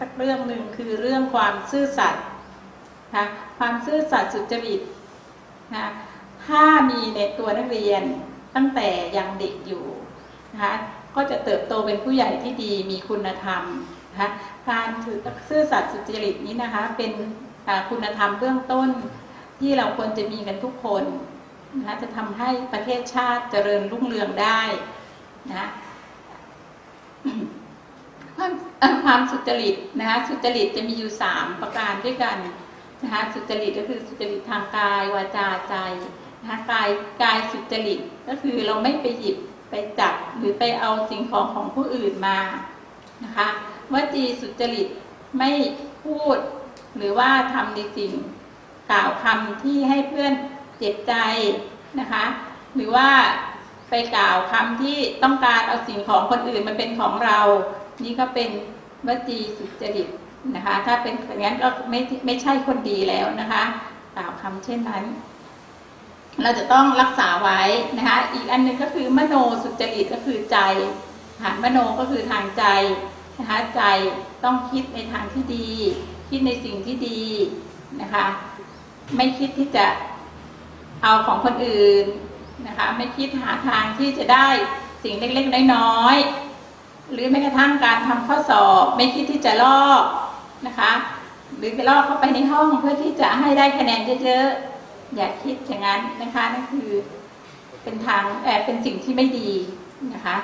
สักเรื่องหนึ่งคือเรื่องความซื่อสัตย์นะความซื่อสัตย์สุจริตนะถ้ามีในตัวนักเรียนตั้งแต่ยังเด็กอยู่นะคะก็จะเติบโตเป็นผู้ใหญ่ที่ดีมีคุณธรรมนะคะการถือซื่อสัตย์สุจริตนี้นะคะเป็นคุณธรรมเบื้องต้นที่เราควรจะมีกันทุกคนนะคะจะทำให้ประเทศชาติเจริญรุ่งเรืองได้นะ ความสุจริตนะคะสุจริตจะมีอยู่สามประการด้วยกันนะคะสุจริตก็คือสุจริตทางกายวาจาใจนะคะกายกายสุจริตก็คือเราไม่ไปหยิบไปจับหรือไปเอาสิ่งของของผู้อื่นมานะคะวจีสุจริตไม่พูดหรือว่าทำในสิ่งกล่าวคำที่ให้เพื่อนเจ็บใจนะคะ หรือว่าไปกล่าวคำที่ต้องการเอาสิ่งของคนอื่นมันเป็นของเรา นี่ก็เป็น วจีสุจริตนะคะ ถ้าเป็นอย่างนั้นก็ไม่ไม่ใช่คนดีแล้วนะคะกล่าวคำเช่นนั้น เราจะต้องรักษาไว้นะคะ อีกอันหนึงก็คือมโนสุจริตก็คือใจค่ะมโนก็คือทางใจนะคะใจต้องคิดในทางที่ดี คิดในสิ่งที่ดีนะคะ ไม่คิดที่จะเอาของคนอื่นนะคะ ไม่คิดหาทางที่จะได้สิ่งเล็กๆน้อยๆ หรือแม้กระทั่งการทำข้อสอบไม่คิดที่จะลอกนะคะ หรือจะลอกเข้าไปในห้องเพื่อที่จะให้ได้คะแนนเยอะๆอย่าคิดอย่างนั้นนะคะนั่นคือเป็นทางแอบเป็นสิ่งที่ไม่ดีนะคะ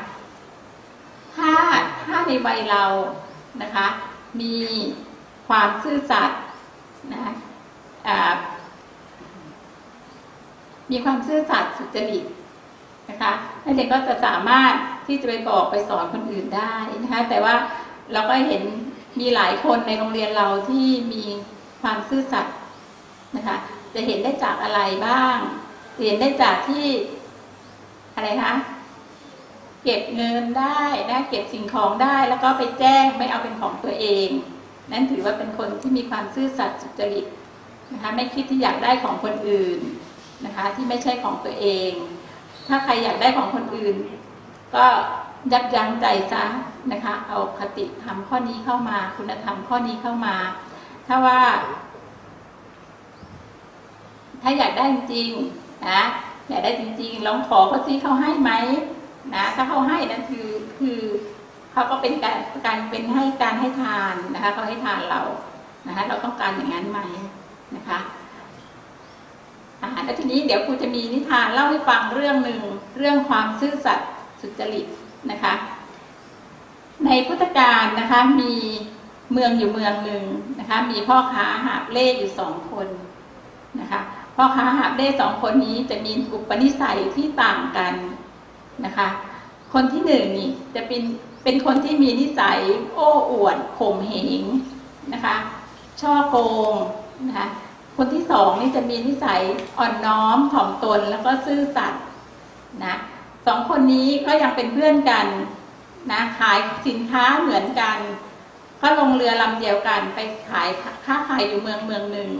ถ้าถ้าในวัยเรานะคะ มีความซื่อสัตย์นะะมีความซื่อสัตย์สุจริตนะคะนักเรียนก็จะสามารถ ที่จะไปบอกไปสอนคนอื่นได้นะคะแต่ว่าเราก็เห็นมีหลายคนในโรงเรียนเราที่มีความซื่อสัตย์นะคะจะเห็นได้จากอะไรบ้างเห็นได้จากที่อะไรคะเก็บเงินได้นะเก็บสิ่งของได้แล้วก็ไปแจ้งไม่เอาเป็นของตัวเอง นั่นถือว่าเป็นคนที่มีความซื่อสัตย์สุจริตนะคะไม่คิดที่อยากได้ของคนอื่นนะคะที่ไม่ใช่ของตัวเอง ถ้าใครอยากได้ของคนอื่น ก็ยับยั้งใจซะนะคะ เอาคติธรรมข้อนี้เข้ามา คุณธรรมข้อนี้เข้ามา ถ้าว่า ถ้าอยากได้จริงๆนะอยากได้จริง ๆ ลองขอเขาซิเขาให้ไหมนะถ้าเขาให้นั่นคือคือเขาก็เป็นการการเป็นให้การให้ทานนะคะเขาให้ทานเรานะคะเราต้องการอย่างนั้นไหมนะคะอ่าแล้วทีนี้เดี๋ยวครูจะมีนิทานเล่าให้ฟังเรื่องหนึ่งเรื่องความซื่อสัตย์ สุจริตนะคะ ในพุทธกาลนะคะมีเมืองอยู่เมืองหนึ่งนะคะ มีพ่อค้าหาบเล่อยู่สองคนนะคะพ่อค้าหาบเล่สองคนนี้จะมีอุปนิสัยที่ต่างกันนะคะ คนที่หนึ่งนี่จะเป็นเป็นคนที่มีนิสัยโอ้อวดข่มเหงนะคะ ช่อโกงนะคะคนที่สองนี่จะมีนิสัยอ่อนน้อมถ่อมตนแล้วก็ซื่อสัตย์นะ สองคนนี้ก็ยังเป็นเพื่อนกันนะขายสินค้าเหมือนกันก็ลงเรือลำเดียวกันไปขายค้าขายอยู่เมืองเมืองหนึ่ง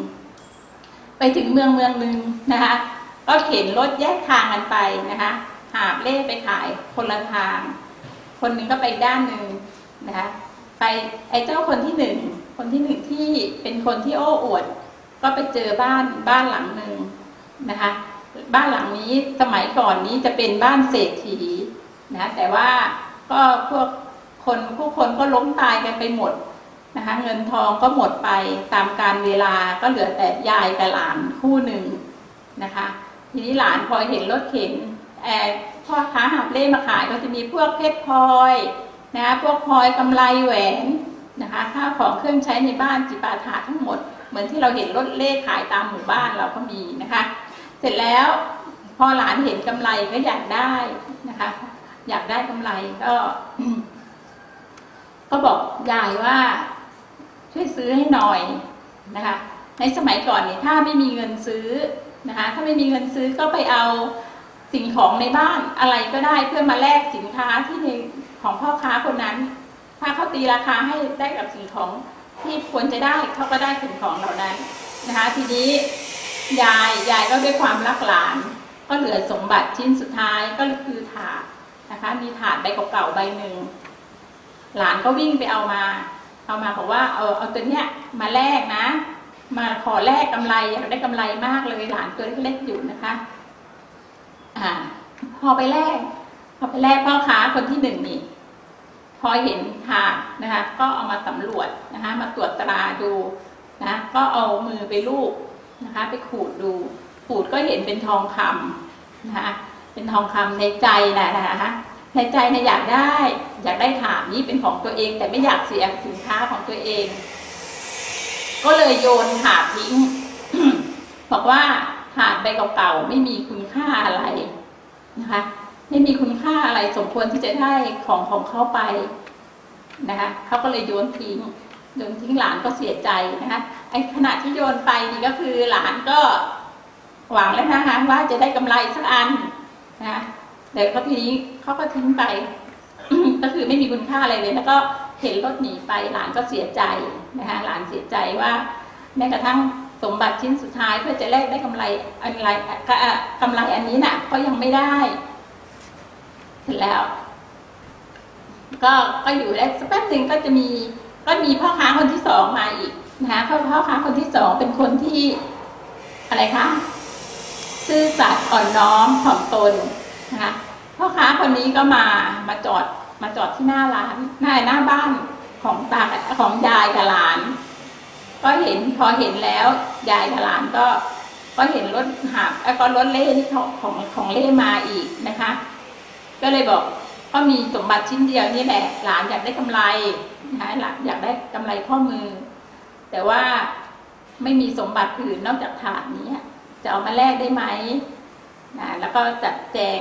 ไปถึงเมืองเมืองหนึ่งนะคะ ก็เข็นรถแยกทางกันไปนะคะหาบเล่ไปขายคนละทาง คนหนึ่งก็ไปด้านหนึ่งนะคะไปไอ้เจ้าคนที่หนึ่งคนที่หนึ่งที่เป็นคนที่โอ้อวด ก็ไปเจอบ้านบ้านหลังหนึ่งนะคะ บ้านหลังนี้สมัยก่อนนี้จะเป็นบ้านเศรษฐีนะแต่ว่าก็พวกคนผู้คนก็ล้มตายกันไปหมดนะคะเงินทองก็หมดไปตามการเวลาก็เหลือแต่ยายกับหลานคู่หนึ่งนะคะ ทีนี้หลานพอเห็นรถเข็นแอพ่อค้าหาบเล่มาขายก็จะมีพวกเพชรพลอยนะคะพวกพลอยกำไลแหวนนะคะข้าวของเครื่องใช้ในบ้านจิปาถะทั้งหมด เหมือนที่เราเห็นรถเล่ขายตามหมู่บ้านเราก็มีนะคะ ร็จแล้วพอหลานเห็นกำไรก็อยากได้นะคะ อยากได้กำไรก็ ก็บอกยายว่า ช่วยซื้อให้หน่อยนะคะ ในสมัยก่อนนี่ถ้าไม่มีเงินซื้อนะคะ ถ้าไม่มีเงินซื้อก็ไปเอาสิ่งของในบ้านอะไรก็ได้เพื่อมาแลกสินค้าที่ในของพ่อค้าคนนั้น ถ้าเขาตีราคาให้ได้กับสิ่งของที่ควรจะได้เขาก็ได้สิ่งของเหล่านั้นนะคะ ทีนี้ ยายยายก็ด้วยความรักหลาน ก็เหลือสมบัติชิ้นสุดท้ายก็คือถาดนะคะ มีถาดใบเก่าๆใบหนึ่งหลานก็วิ่งไปเอามา เอามาบอกว่าเอาเอาตัวเนี้ยมาแลกนะ มาขอแลกกำไรอยากได้กำไรมากเลยหลานตัวเล็กๆอยู่นะคะ อ่า พอไปแลกพอไปแลกพ่อค้าคนที่หนึ่งนี่พอเห็นถาดนะคะ ก็เอามาสำรวจนะคะ มาตรวจตราดูนะ ก็เอามือไปลูบ นะคะ ไปขูดดูขูดก็เห็นเป็นทองคำนะคะเป็นทองคำในใจนะนะคะในใจเนี่ยอยากได้ อยากได้ถาดนี้เป็นของตัวเอง แต่ไม่อยากเสียสินค้าของตัวเอง ก็เลยโยนถาดทิ้งบอกว่าถาดใบเก่าๆไม่มีคุณค่าอะไรนะคะไม่มีคุณค่าอะไรสมควรที่จะได้ของของเขาไปนะคะเขาก็เลยโยนทิ้ง โยนทิ้งหลานก็เสียใจนะคะไอ้ขณะที่โยนไปนี่ก็คือหลานก็หวังแล้วนะคะว่าจะได้กำไรสักอันนะแต่ก็ทีนี้เขาก็ทิ้งไป ก็คือไม่มีคุณค่าอะไรเลย แล้วก็เห็นรถหนีไปหลานก็เสียใจนะคะหลานเสียใจว่า แม้กระทั่งสมบัติชิ้นสุดท้ายเพื่อจะแลกได้กำไรอะไรกำไรอันนี้น่ะ ก็ยังไม่ได้เสร็จแล้ว ก็ก็อยู่ได้สักแป๊บหนึ่งก็จะมี ก็มีพ่อค้าคนที่สองมาอีกนะคะพ่อพ่อค้าคนที่สองเป็นคนที่อะไรคะซื่อสัตย์อ่อนน้อมถ่อมตนนะคะพ่อค้าคนนี้ก็มามาจอดมาจอดที่หน้าร้านหน้าหน้าบ้านของตาของยายกับหลาน ก็เห็นพอเห็นแล้วยายกับหลานก็ ก็เห็นรถหาบแล้วก็รถเล่ที่ของของของเล่มาอีกนะคะ ก็เลยบอก ก็มีสมบัติชิ้นเดียวนี่แหละหลานอยากได้กำไรนะคะหลานอยากได้กำไรข้อมือ แต่ว่าไม่มีสมบัติอื่นนอกจากถาดนี้จะเอามาแลกได้ไหมนะแล้วก็จัดแจง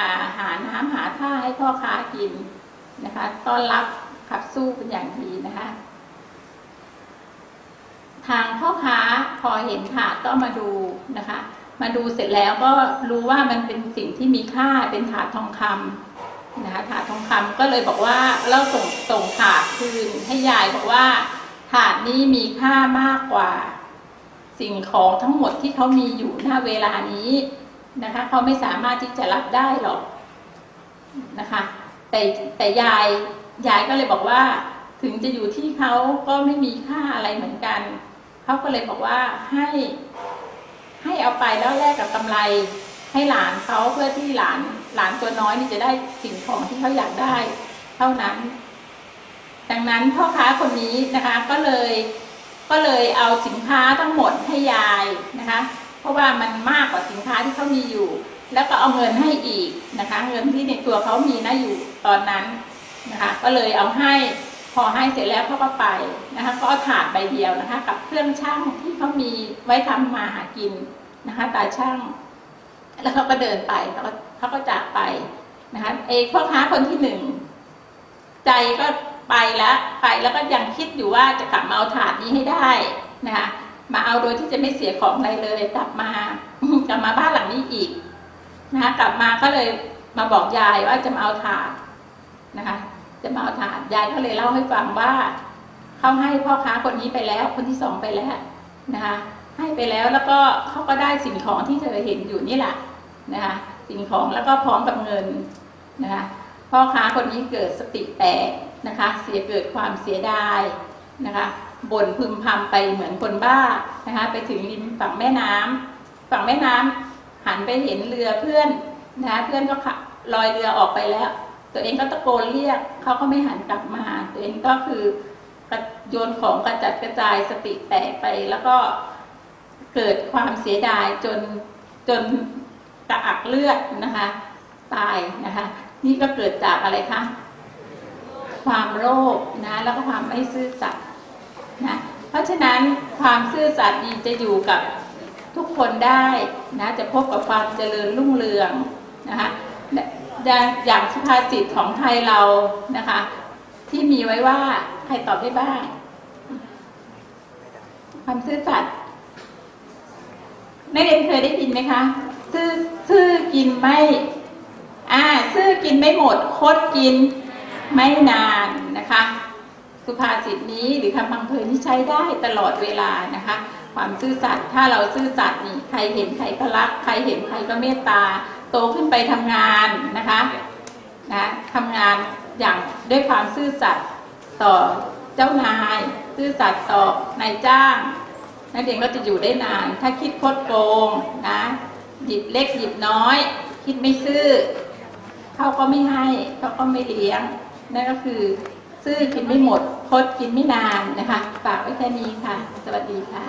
อาหารน้ำหาท่าให้พ่อค้ากินนะคะ ต้อนรับขับสู้เป็นอย่างดีนะคะ ทางพ่อค้าพอเห็นถาดก็มาดูนะคะ มาดูเสร็จแล้วก็รู้ว่ามันเป็นสิ่งที่มีค่าเป็นถาดทองคำนะคะถาดทองคำก็เลยบอกว่าเราส่งส่งถาดคืนให้ยายบอกว่า ถาดนี้มีค่ามากกว่า สิ่งของทั้งหมดที่เขามีอยู่หน้าเวลานี้นะคะเขาไม่สามารถที่จะรับได้หรอกนะคะแต่แต่ยายยายก็เลยบอกว่าถึงจะอยู่ที่เขาก็ไม่มีค่าอะไรเหมือนกัน เขาก็เลยบอกว่าให้ ให้เอาไปแล้วแลกกับกำไร ให้หลานเขาเพื่อที่หลานหลานตัวน้อยนี่จะได้สิ่งของที่เขาอยากได้ เท่านั้น ดังนั้นพ่อค้าคนนี้นะคะ ก็เลยก็เลยเอาสินค้าทั้งหมดให้ยายนะคะ เพราะว่ามันมากกว่าสินค้าที่เขามีอยู่ แล้วก็เอาเงินให้อีกนะคะ เงินที่ในตัวเขามีนะอยู่ตอนนั้นนะคะ ก็เลยเอาให้ พอให้เสร็จแล้วเขาก็ไปนะคะก็เอาถาดใบเดียวนะคะ กับเครื่องช่างที่เขามีไว้ทำมาหากินนะคะ ตาช่าง แล้วเขาก็เดินไปเขาก็เขาก็จากไปนะคะเอกพ่อค้าคนที่หนึ่งใจก็ไปแล้วไปแล้วก็ยังคิดอยู่ว่าจะกลับมาเอาถาดนี้ให้ได้นะคะมาเอาโดยที่จะไม่เสียของอะไรเลย กลับมากลับมาบ้านหลังนี้อีกนะคะกลับมาก็เลยมาบอกยายว่าจะมาเอาถาดนะคะ จะมาเอาถาดยายก็เลยเล่าให้ฟังว่าเขาให้พ่อค้าคนนี้ไปแล้ว คนที่สองไปแล้วนะคะให้ไปแล้วแล้วก็เขาก็ได้สิ่งของที่เธอเห็นอยู่นี่แหละนะคะสิ่งของแล้วก็พร้อมกับเงินนะคะพ่อค้าคนนี้เกิดสติแตกนะคะ เสียเกิดความเสียดายนะคะบ่นพึมพำไปเหมือนคนบ้านะคะ ไปถึงริมฝั่งแม่น้ำฝั่งแม่น้ำหันไปเห็นเรือเพื่อนนะคะเพื่อนก็ขับลอยเรือออกไปแล้ว ตัวเองก็ตะโกนเรียกเขาก็ไม่หันกลับมา ตัวเองก็คือโยนของกระจัดกระจายสติแตกไป แล้วก็เกิดความเสียดายจนจนกระอักเลือดนะคะ ตายนะคะ นี่ก็เกิดจากอะไรคะความโลภนะแล้วก็ความไม่ซื่อสัตย์นะเพราะฉะนั้นความซื่อสัตย์จะอยู่กับทุกคนได้นะจะพบกับความเจริญรุ่งเรืองนะคะ อย่างอย่างสุภาษิตของไทยเรานะคะ ที่มีไว้ว่าใครตอบได้บ้าง ความซื่อสัตย์นักเรียนเคยได้ยินไหมคะ ซื่อซื่อกินไม่ อ่า ซื่อกินไม่หมด คดกินไม่นานนะคะ สุภาษิตนี้หรือคำพังเพยนี่ใช้ได้ตลอดเวลานะคะ ความซื่อสัตย์ถ้าเราซื่อสัตย์นี่ใครเห็นใครก็รัก ใครเห็นใครก็เมตตา โตขึ้นไปทำงานนะคะนะทำงานอย่างด้วยความซื่อสัตย์ต่อเจ้านาย ซื่อสัตย์ต่อนายจ้างนักเรียนก็จะอยู่ได้นาน ถ้าคิดคดโกงนะหยิบเล็กหยิบน้อย คิดไม่ซื่อเขาก็ไม่ให้เขาก็ไม่เลี้ยงนั่นก็คือ ซื่อกินไม่หมดคดกินไม่นานนะคะฝากไว้แค่นี้ค่ะ สวัสดีค่ะ